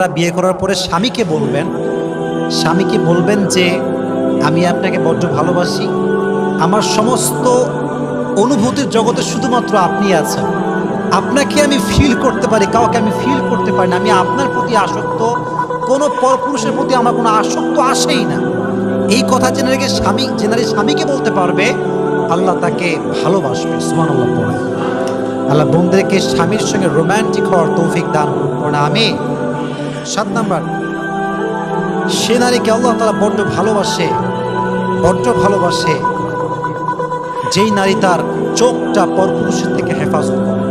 আপনারা বিয়ে করার পরে স্বামীকে বলবেন স্বামীকে বলবেন যে, আমি আপনাকে বড্ড ভালোবাসি। আমার সমস্ত অনুভূতির জগতে শুধুমাত্র আপনি আছেন। আপনাকে আমি ফিল করতে পারি, কাউকে আমি ফিল করতে পারি না। আমি আপনার প্রতি আসক্ত। কোনো পরপুরুষের প্রতি আমার কোনো আসক্ত আসেই না। এই কথা জেনে রেখে স্বামী জেনারে স্বামীকে বলতে পারবে, আল্লাহ তাকে ভালোবাসবে। সুমান আল্লাহ পড়ে। আল্লাহ বোনদেরকে স্বামীর সঙ্গে রোম্যান্টিক হওয়ার তৌফিক দান করুন। আমি সাত নাম্বার। সে নারীকে আল্লাহ তালা বড্ড ভালোবাসে বড্ড ভালোবাসে। যেই নারী তার চোখটা পরপুরুষের থেকে হেফাজত করে।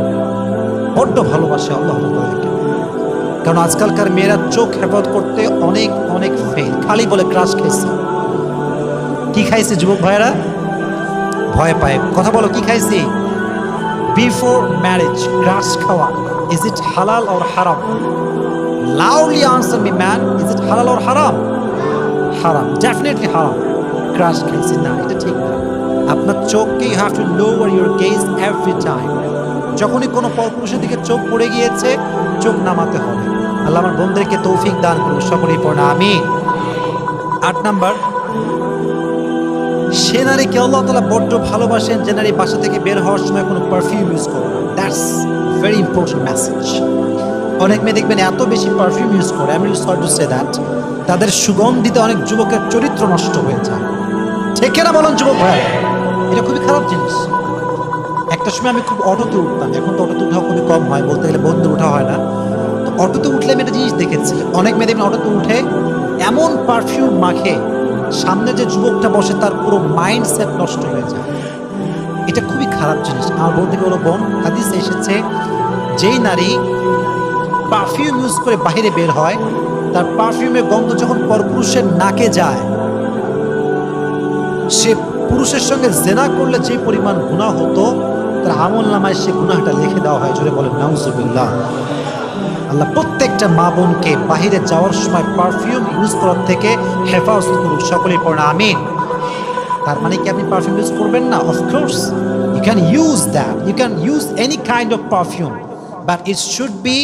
বড্ড ভালোবাসে আল্লাহ তাদেরকে। কারণ আজকালকার মেয়েরা চোখ হেফাজত করতে অনেক অনেক ফেল খালি বলে ক্রাশ খাইছে। কি খাইছে যুবক ভাইয়েরা? ভয় পায়। কথা বলো, কি খাইছি? বিফোর ম্যারেজ ক্রাশ খাওয়া। Is it halal or haram loudly answer me, man, is it halal or haram? হারাম ডেফিনেটলি হারাম ক্রাশ খাইছি না এটা ঠিক না আপনার চোখকে you have to lower your gaze every time যখনই কোনো পরপুরুষের দিকে চোখ পড়ে গিয়েছে, চোখ নামাতে হবে। আল্লাহ আমার বন্ধুদেরকে তৌফিক দান করুন সকলেই পড়া আমি আট নাম্বার, সে নারীকে আল্লাহ তালা বড্ড ভালোবাসেন যে নারী বাসা থেকে বের হওয়ার সময় কোনো পারফিউম ইউজ করে। ইম্পর্টেন্ট মেসেজ অনেক মেয়ে দেখবেন এত বেশি পারফিউম ইউজ করে আমি সরি টু সে দ্যাট তাদের সুগন্ধিতে অনেক যুবকের চরিত্র নষ্ট হয়ে যায়। ঠিক না বলেন যুবক ভাই? এটা খুবই খারাপ জিনিস। একটা সময় আমি খুব অটোতে উঠতাম, এখন তো অটোতে উঠা খুবই কম হয়, বলতে গেলে বন্ধু উঠা হয় না। তো অটোতে উঠলে আমি একটা জিনিস দেখেছি, অনেক মেয়ে দেখবেন অটোতে উঠে এমন পারফিউম মাখে, সামনে যে যুবকটা বসে তার পুরো মাইন্ড সেট নষ্ট হয়ে যায়। এটা খুবই খারাপ জিনিস। আমার বলতে গেলো বোন, হাদিস এসেছে যেই নারী পারফিউম ইউজ করে বাইরে বের হয়, তার পারফিউমের গন্ধ যখন পরপুরুষের নাকে যায়, সে পুরুষের সঙ্গে জেনা করলে যে পরিমাণ গুণা হতো, তার আমল নামায় সে গুনাহটা লিখে দেওয়া হয়, জোরে বলেন, নাউজুবিল্লাহ। আল্লাহ প্রত্যেকটা মা বোনকে বাহিরে যাওয়ার সময় পারফিউম ইউজ করার থেকে হেফাজত করুক, সকলেই পড়া আমিন। তার মানে কি আপনি পারফিউম ইউজ করবেন না? Of course you can use that you can use any kind of perfume but it should be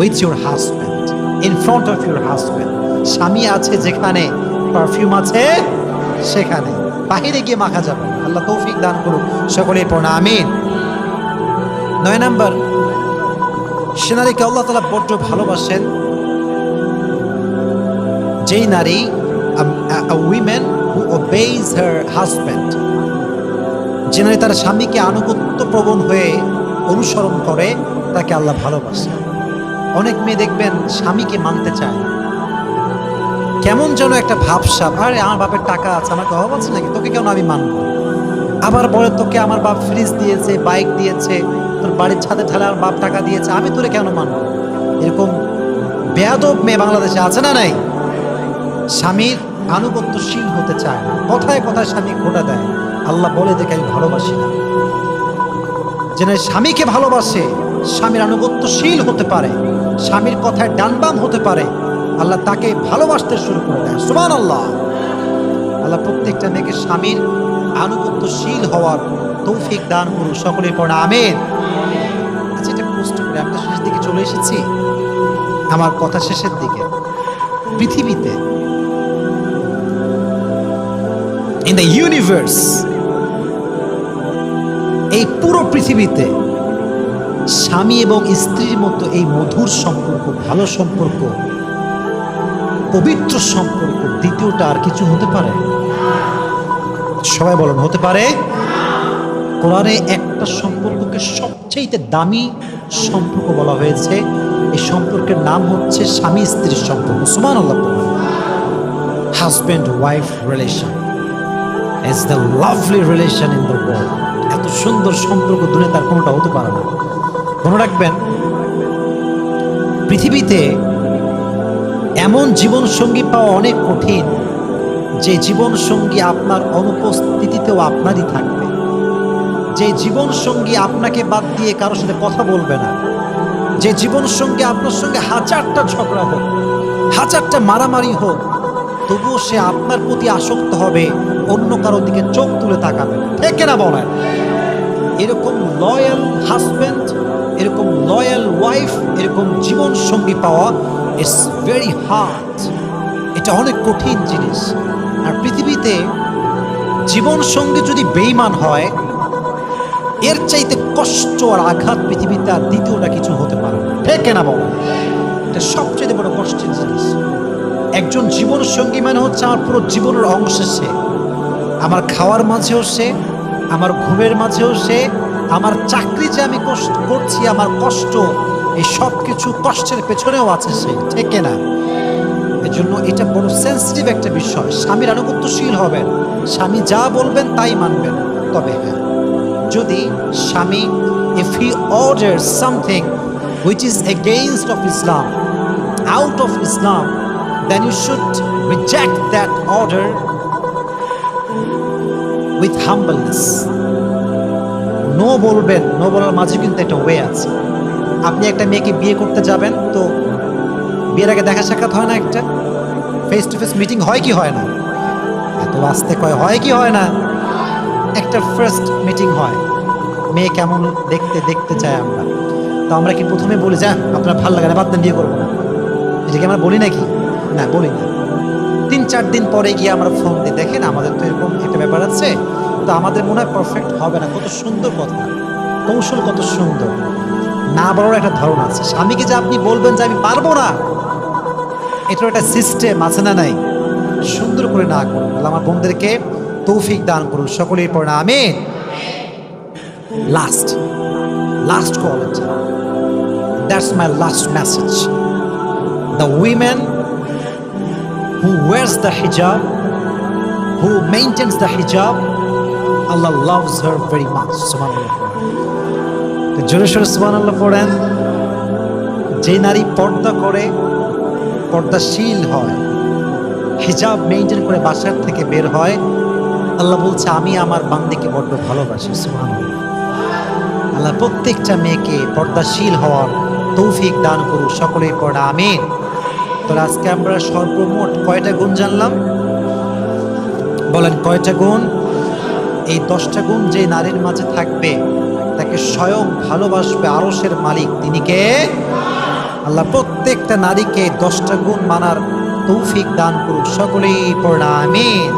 with your husband in front of your husband স্বামী আছে যেখানে পারফিউম আছে সেখানে। বাহিরে গিয়ে মাখা যাবে। আল্লাহ তৌফিক দান করুক। সকলেই পড়া আমিন। নয় নাম্বার সে নারীকে আল্লাহ তালা বড্ড ভালোবাসেন। যেই নারী উইমেন হু ওবেইজ হার হাজব্যান্ড যে নারী তার স্বামীকে আনুগত্য প্রবণ হয়ে অনুসরণ করে তাকে আল্লাহ ভালোবাসে। অনেক মেয়ে দেখবেন স্বামীকে মানতে চায় কেমন যেন একটা ভাবসাব আরে, আমার বাপের টাকা আছে আমাকে অভাব আছে নাকি? তোকে কেন আমি মানবো? আবার বলে, তোকে আমার বাপ ফ্রিজ দিয়েছে বাইক দিয়েছে, তোর বাড়ির ছাদে ঢালে আমার বাপ টাকা দিয়েছে, আমি তোরে কেন মানবো? এরকম বেয়াদব মেয়ে বাংলাদেশে আছে না নাই? স্বামীর আনুগত্যশীল হতে চায় কথায় কথায় স্বামী ঘোটা দেয়। আল্লাহ বলে, দেখে, আমি ভালোবাসি না। যে না স্বামীকে ভালোবাসে স্বামীর আনুগত্যশীল হতে পারে, স্বামীর কথায় ডানবাম হতে পারে, আল্লাহ তাকে ভালোবাসতে শুরু করে দেয়। সুমান আল্লাহ আল্লাহ প্রত্যেকটা মেয়েকে স্বামীর আনুগত্যশীল হওয়ার তৌফিক দান করুন সকলে পড়া আমেন। আচ্ছা এটা পোস্ট করে। আমি তো শেষের দিকে চলে এসেছি। আমার কথা শেষের দিকে। পৃথিবীতে ইন দ্য ইউনিভার্স এই পুরো পৃথিবীতে স্বামী এবং স্ত্রীর মতো এই মধুর সম্পর্ক, ভালো সম্পর্ক, পবিত্র সম্পর্ক, দ্বিতীয়টা আর কিছু হতে পারে? সবাই বলেন, হতে পারে। কোরআনে একটা সম্পর্ককে সবচেয়ে দামি সম্পর্ক বলা হয়েছে। এই সম্পর্কের নাম হচ্ছে স্বামী স্ত্রীর সম্পর্ক। সুমান husband wife relation is the lovely relation in the world এত সুন্দর সম্পর্ক দুনিয়া তার কোনোটা হতে পারে না। মনে রাখবেন, পৃথিবীতে এমন জীবন সঙ্গী পাওয়া অনেক কঠিন যে জীবন সঙ্গী আপনার অনুপস্থিতিতেও আপনারই থাকবে। যে জীবন সঙ্গী আপনাকে বাদ দিয়ে কারোর সাথে কথা বলবে না, যে জীবন সঙ্গী আপনার সঙ্গে হাজারটা ঝগড়া হোক, হাজারটা মারামারি হোক, তবুও সে আপনার প্রতি আসক্ত হবে, অন্য কারও দিকে চোখ তুলে তাকাবে ঠিক না বলেন? এরকম লয়াল হাজব্যান্ড এরকম লয়াল ওয়াইফ এরকম জীবন সঙ্গী পাওয়া ইটস ভেরি হার্ড এটা অনেক কঠিন জিনিস। আর পৃথিবীতে জীবন সঙ্গে যদি বেইমান হয়, এর চাইতে কষ্ট আর আঘাত পৃথিবীতে আর দ্বিতীয়টা কিছু হতে পারে না। ঠিক বাবা এটা সবচেয়ে বড় কষ্টের জিনিস। একজন জীবন সঙ্গী মানে হচ্ছে আমার পুরো জীবনের অংশ সে। আমার খাওয়ার মাঝেও সে, আমার ঘুমের মাঝেও সে আমার চাকরি যে আমি কষ্ট করছি, আমার কষ্ট, এই সব কিছু কষ্টের পেছনেও আছে সে, ঠিক না এজন্য এটা বড় সেন্সিটিভ একটা বিষয়। স্বামীর আনুগত্যশীল হবেন। স্বামী যা বলবেন তাই মানবেন। তবে হ্যাঁ যদি স্বামী if he order something which is against of Islam out of Islam then you should reject that order with humbleness no বলবেন, নো বলার মাঝে কিন্তু একটা ওয়ে আছে। আপনি একটা মেয়েকে বিয়ে করতে যাবেন, তো বিয়ের আগে দেখা সাক্ষাৎ হয় না একটা? ফেস টু ফেস মিটিং হয় কি হয় না? এত আসতে কয়, হয় কি হয় না? একটা ফার্স্ট মিটিং হয়। মেয়ে কেমন দেখতে দেখতে চাই আমরা। তো আমরা কি প্রথমে বলি যা আপনার ভালো লাগে না, বাদ বিয়ে করব না। এটাকে আমরা বলি নাকি? না, বলি না। তিন, চার দিন পরে গিয়ে আমরা ফোন দিই। দেখেন, আমাদের তো এরকম একটা ব্যাপার আছে। তো আমাদের মনে হয় পারফেক্ট হবে না। কত সুন্দর কথা। কৌশল কত সুন্দর। না বলার একটা ধরন আছে। স্বামীকে যে আপনি বলবেন যে আমি পারব না এটার একটা সিস্টেম আছে না নাই? সুন্দর করে না করুন। তাহলে আমার বোনদেরকে তৌফিক দান করুন। সকলের পর না আমি last last call that's my last message the women who wears the hijab, who maintains the hijab, Allah loves her very. Subhanallah. তো জোরে সোরে সুবহানাল্লাহ পড়েন যে নারী পর্দা করে, পর্দাশীল হয়, হিজাব মেনটেন করে বাসার থেকে বের হয়, আল্লাহ বলছে, আমি আমার বান্দিকে বড্ড ভালোবাসি, সুবহানাল্লাহ আল্লাহ প্রত্যেকটা মেয়েকে পর্দাশীল হওয়ার তৌফিক দান করুক, সকলেই পড়া, আমিন তো আজকে আমরা সর্বমোট কয়টা গুণ জানলাম বলেন, কয়টা গুণ এই দশটা গুণ যে নারীর মাঝে থাকবে, তাকে স্বয়ং ভালোবাসবে আরসের মালিক। তিনি কে? আল্লাহ, প্রত্যেকটা নারীকে দশটা গুণ মানার তৌফিক দান করুক সকলেই পড়া, আমিন।